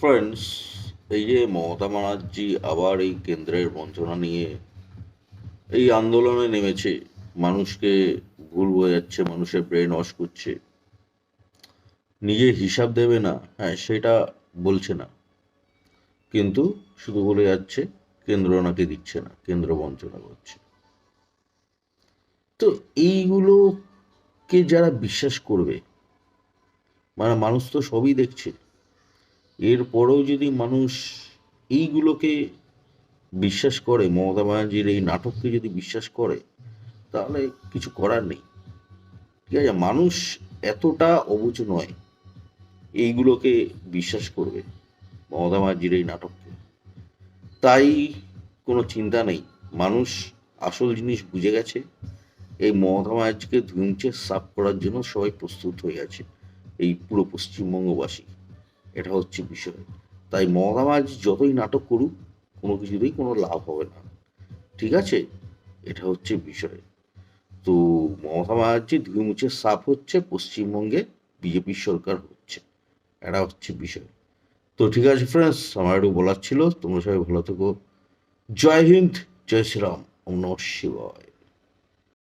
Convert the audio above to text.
Friends এই যে মমতা ব্যানার্জি আবার এই কেন্দ্রের বঞ্চনা নিয়ে এই আন্দোলনে নেমেছে, মানুষকে ভুল বোঝাচ্ছে, মানুষের ব্রেন ওয়াশ করছে। নিজে হিসাব দেবে না হ্যাঁ সেটা বলছে না। কিন্তু শুধু বলে যাচ্ছে, কেন্দ্র নাকি দিচ্ছে না, কেন্দ্র বঞ্চনা করছে। তো এইগুলোকে যারা বিশ্বাস করবে মানে মানুষ তো সবই দেখছে। এরপরেও যদি মানুষ এইগুলোকে বিশ্বাস করে, মমতা ব্যানার্জির এই নাটককে যদি বিশ্বাস করে, তাহলে কিছু করার নেই। ঠিক আছে? মানুষ এতটা অবুঝ নয়, এইগুলোকে বিশ্বাস করবে, মমতা ব্যানার্জির এই নাটককে। তাই কোনো চিন্তা নেই। মানুষ আসল জিনিস বুঝে গেছে, এই মমতা ব্যানার্জিকে ধুমছে সাফ করার জন্য সবাই প্রস্তুত হয়ে আছে, এই পুরো পশ্চিমবঙ্গবাসী। এটা হচ্ছে বিষয়। তাই মমতা যতই নাটক করুক, কোনো কিছুতেই কোনো লাভ হবে না। ঠিক আছে? এটা হচ্ছে বিষয়। তো মমতা ব্যানার্জি ধুয়ে মুছে সাফ হচ্ছে, পশ্চিমবঙ্গে বিজেপির সরকার হচ্ছে। এটা হচ্ছে বিষয়। তো ঠিক আছে ফ্রেন্ডস আমার একটু বলার ছিল। তোমরা সবাই ভালো থেকো। জয় হিন্দ, জয় শ্রীরাম। নমঃ শিবায়।